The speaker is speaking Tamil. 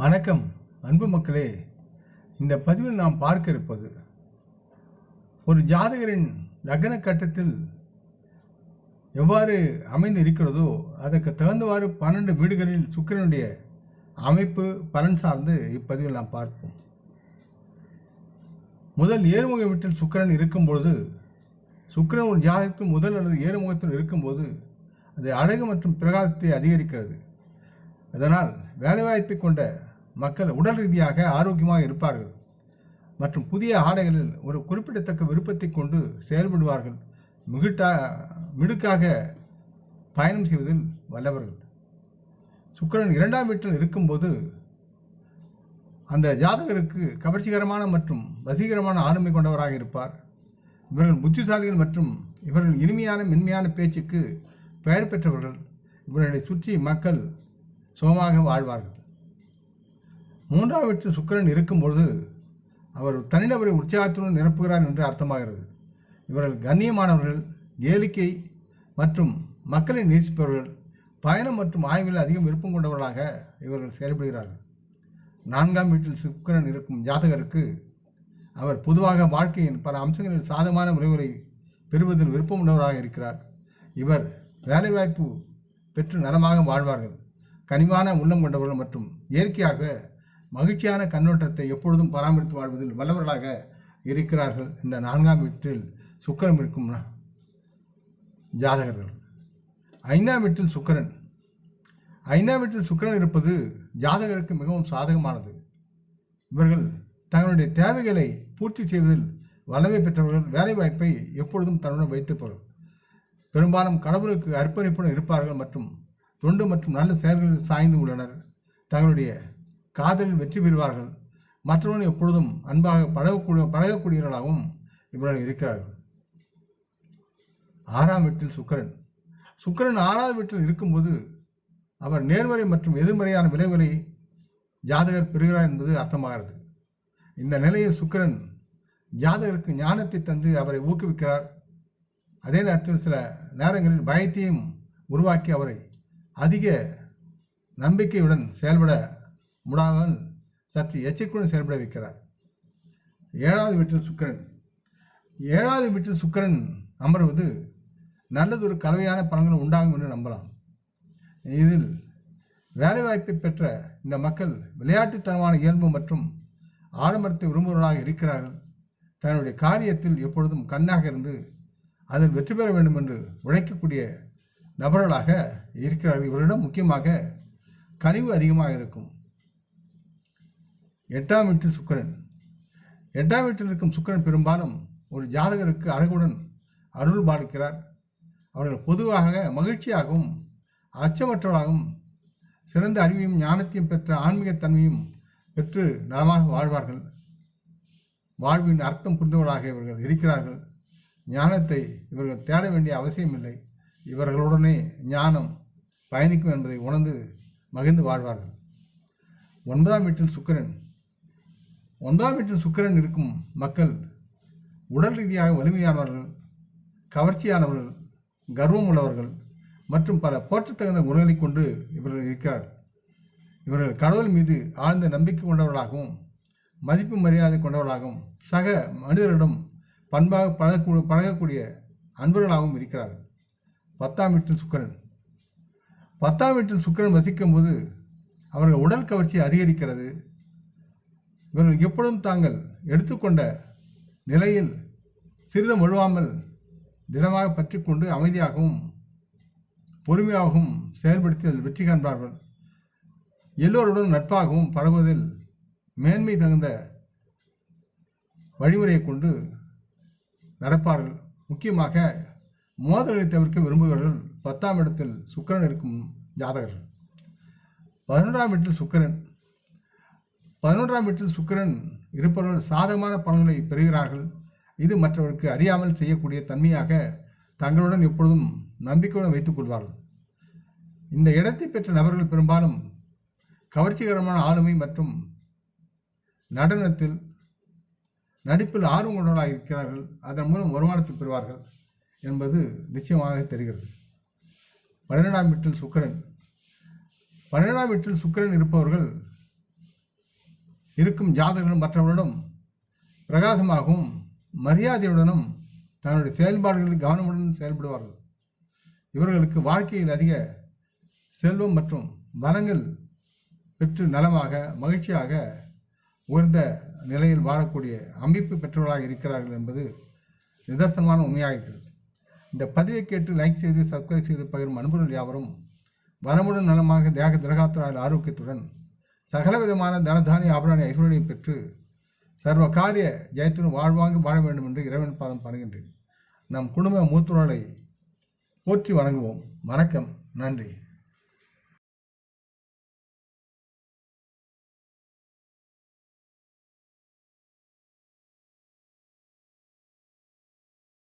வணக்கம் அன்பு மக்களே. இந்த பதிவில் நாம் பார்க்க இருப்பது ஒரு ஜாதகரின் லக்ன கட்டத்தில் எவ்வாறு அமைந்து இருக்கிறதோ அதற்கு தகுந்தவாறு பன்னெண்டு வீடுகளில் சுக்கிரனுடைய அமைப்பு பலன் சார்ந்து இப்பதிவில் நாம் பார்ப்போம். முதல் ஏறுமுக வீட்டில் சுக்கிரன் இருக்கும்பொழுது சுக்கிரன் ஒரு ஜாதகத்தில் முதல் அல்லது ஏறுமுகத்தில் இருக்கும்போது அது அழகு மற்றும் பிரகாசத்தை அதிகரிக்கிறது. அதனால் வேலைவாய்ப்பை கொண்ட மக்கள் உடல் ரீதியாக ஆரோக்கியமாக இருப்பார்கள். மற்றும் புதிய ஆடைகளில் ஒரு குறிப்பிடத்தக்க விருப்பத்தை கொண்டு செயல்படுவார்கள். மிகுட்டா மிடுக்காக பயணம் செய்வதில் வல்லவர்கள். சுக்கிரன் இரண்டாம் வீட்டில் இருக்கும்போது அந்த ஜாதகருக்கு கவர்ச்சிகரமான மற்றும் வசீகரமான ஆளுமை கொண்டவராக இருப்பார். இவர்கள் புத்திசாலிகள் மற்றும் இவர்கள் இனிமையான மென்மையான பேச்சுக்கு பெயர் பெற்றவர்கள். இவர்களை சுற்றி மக்கள் சுகமாக வாழ்வார்கள். மூன்றாம் வீட்டில் சுக்கிரன் இருக்கும்பொழுது அவர் தனிநபரை உற்சாகத்துடன் நிரப்புகிறார் என்று அர்த்தமாகிறது. இவர்கள் கண்ணியமானவர்கள் கேளிக்கை மற்றும் மக்களை நேசிப்பவர்கள் பயணம் மற்றும் ஆய்வில் அதிகம் விருப்பம் கொண்டவர்களாக இவர்கள் செயல்படுகிறார்கள். நான்காம் வீட்டில் சுக்கிரன் இருக்கும் ஜாதகருக்கு அவர் பொதுவாக வாழ்க்கையின் பல அம்சங்களில் சாதகமான முறைகளை பெறுவதில் விருப்பம் உள்ளவராக இருக்கிறார். இவர் வேலைவாய்ப்பு பெற்று நலமாக வாழ்வார்கள். கனிவான உள்ளம் கொண்டவர்கள் மற்றும் இயற்கையாக மகிழ்ச்சியான கண்ணோட்டத்தை எப்பொழுதும் பராமரித்து வாழ்வதில் வல்லவர்களாக இருக்கிறார்கள் இந்த நான்காம் வீட்டில் சுக்கரம் இருக்கும் ஜாதகர்கள். ஐந்தாம் வீட்டில் சுக்கரன். ஐந்தாம் வீட்டில் சுக்கரன் இருப்பது ஜாதகருக்கு மிகவும் சாதகமானது. இவர்கள் தங்களுடைய தேவைகளை பூர்த்தி செய்வதில் வல்லமை பெற்றவர்கள் வேலைவாய்ப்பை எப்பொழுதும் தன்னுடன் வைத்திருப்பவர்கள் பெரும்பாலும் கடவுளுக்கு அர்ப்பணிப்புடன் இருப்பார்கள் மற்றும் தொண்டு மற்றும் நல்ல செயல்களில் சாய்ந்து உள்ளனர். தங்களுடைய காதலில் வெற்றி பெறுவார்கள். மற்றவர்கள் எப்பொழுதும் அன்பாக பழகக்கூடிய பழகக்கூடியவர்களாகவும் இவர்கள் இருக்கிறார்கள். ஆறாம் வீட்டில் சுக்கிரன். சுக்கிரன் ஆறாவது வீட்டில் இருக்கும்போது அவர் நேர்மறை மற்றும் எதிர்மறையான விளைவுகளை ஜாதகர் பெறுகிறார் என்பது அர்த்தமாகிறது. இந்த நிலையில் சுக்கிரன் ஜாதகருக்கு ஞானத்தை தந்து அவரை ஊக்குவிக்கிறார். அதே நேரத்தில் சில நேரங்களில் பயத்தையும் உருவாக்கி அவரை அதிக நம்பிக்கையுடன் செயல்பட முடாமல் சற்று எச்சரிக்கையுடன் செயல்பட வைக்கிறார். ஏழாவது வீட்டில் சுக்கிரன். ஏழாவது வீட்டில் சுக்கிரன் அமர்வது நல்லதொரு கலவையான பலன்கள் உண்டாகும் என்று நம்பலாம். இதில் வேலைவாய்ப்பை பெற்ற இந்த மக்கள் விளையாட்டுத்தனமான இயல்பு மற்றும் ஆடம்பரத்தை விரும்புவர்களாக இருக்கிறார்கள். தன்னுடைய காரியத்தில் எப்பொழுதும் கண்ணாக இருந்து அதில் வெற்றி பெற வேண்டும் என்று உழைக்கக்கூடிய நபர்களாக இருக்கிறார்கள். இவரிடம் முக்கியமாக கனிவு அதிகமாக இருக்கும். எட்டாம் வீட்டில் சுக்கரன். எட்டாம் வீட்டில் இருக்கும் சுக்கிரன் பெரும்பாலும் ஒரு ஜாதகருக்கு அழகுடன் அருள் பாலிக்கிறார். அவர்கள் பொதுவாக மகிழ்ச்சியாகவும் அச்சமற்றவராகவும் சிறந்த அறிவையும் ஞானத்தையும் பெற்ற ஆன்மீகத்தன்மையும் பெற்று நலமாக வாழ்வார்கள். வாழ்வின் அர்த்தம் புரிந்தவர்களாக இவர்கள் இருக்கிறார்கள். ஞானத்தை இவர்கள் தேட வேண்டிய அவசியமில்லை இவர்களுடனே ஞானம் பயணிக்கும் என்பதை உணர்ந்து மகிழ்ந்து வாழ்வார்கள். ஒன்பதாம் வீட்டில் சுக்கிரன் ஒன்றாம் வீட்டில் சுக்கிரன் இருக்கும் மக்கள் உடல் ரீதியாக வலிமையானவர்கள் கவர்ச்சியானவர்கள் கர்வம் உள்ளவர்கள் மற்றும் பல போற்றத்தகுந்த குணங்களை கொண்டு இவர்கள் இருக்கிறார். இவர்கள் கடவுள் மீது ஆழ்ந்த நம்பிக்கை கொண்டவர்களாகவும் மதிப்பு மரியாதை கொண்டவர்களாகவும் சக மனிதரிடம் பண்பாக பழக பழகக்கூடிய அன்பர்களாகவும் இருக்கிறார்கள். பத்தாம் வீட்டில் சுக்கரன். பத்தாம் வீட்டில் சுக்கிரன் வசிக்கும் போது அவர்கள் உடல் கவர்ச்சி அதிகரிக்கிறது. இவர்கள் எப்பொழுதும் தாங்கள் எடுத்துக்கொண்ட நிலையில் சிறிதும் வழுவாமல் திடமாக பற்றி கொண்டு அமைதியாகவும் பொறுமையாகவும் செயல்படுத்தி வெற்றி காண்பார்கள். எல்லோருடன் நட்பாகவும் பழகுவதில் மேன்மை தகுந்த வழிமுறையை கொண்டு நடப்பார்கள். முக்கியமாக மோதல்களை தவிர்க்க விரும்புகிறவர்கள் பத்தாம் இடத்தில் சுக்கரன் இருக்கும் ஜாதகர்கள். பதினொன்றாம் வீட்டில் சுக்கரன் பதினொன்றாம் வீட்டில் சுக்கிரன் இருப்பவர்கள் சாதகமான பலன்களை பெறுகிறார்கள். இது மற்றவருக்கு அறியாமல் செய்யக்கூடிய தன்மையாக தங்களுடன் எப்பொழுதும் நம்பிக்கையுடன் வைத்துக் கொள்வார்கள். இந்த இடத்தை பெற்ற நபர்கள் பெரும்பாலும் கவர்ச்சிகரமான ஆளுமை மற்றும் நடனத்தில் நடிப்பில் ஆர்வம் கொண்டவர்களாக இருக்கிறார்கள். அதன் மூலம் வருமானத்தை பெறுவார்கள் என்பது நிச்சயமாக தெரிகிறது. பன்னிரெண்டாம் வீட்டில் சுக்கிரன். பன்னிரெண்டாம் வீட்டில் சுக்கிரன் இருப்பவர்கள் இருக்கும் ஜாதகர்களும் மற்றவர்களிடம் பிரகாசமாகவும் மரியாதையுடனும் தன்னுடைய செயல்பாடுகளில் கவனமுடன் செயல்படுவார்கள். இவர்களுக்கு வாழ்க்கையில் அதிக செல்வம் மற்றும் வளங்கள் பெற்று நலமாக மகிழ்ச்சியாக உயர்ந்த நிலையில் வாழக்கூடிய அமைப்பு பெற்றவர்களாக இருக்கிறார்கள் என்பது நிதர்சனமான உண்மையாக இருக்கிறது. இந்த பதிவை கேட்டு லைக் செய்து சப்ஸ்கிரைப் செய்து பகிரும் அன்புகள் யாவரும் வரமுடன் நலமாக தேக திரகாத்திரால் ஆரோக்கியத்துடன் சகலவிதமான தனதானிய ஆபரண ஐஸ்வர்யம் பெற்று சர்வ காரிய ஜெயத்துடன் வாழ்வாங்க வாழ வேண்டும் என்று இறைவன் பாதம் பணுகின்றேன் நம் குடும்ப மூத்தோர்களை போற்றி வணங்குவோம். வணக்கம். நன்றி.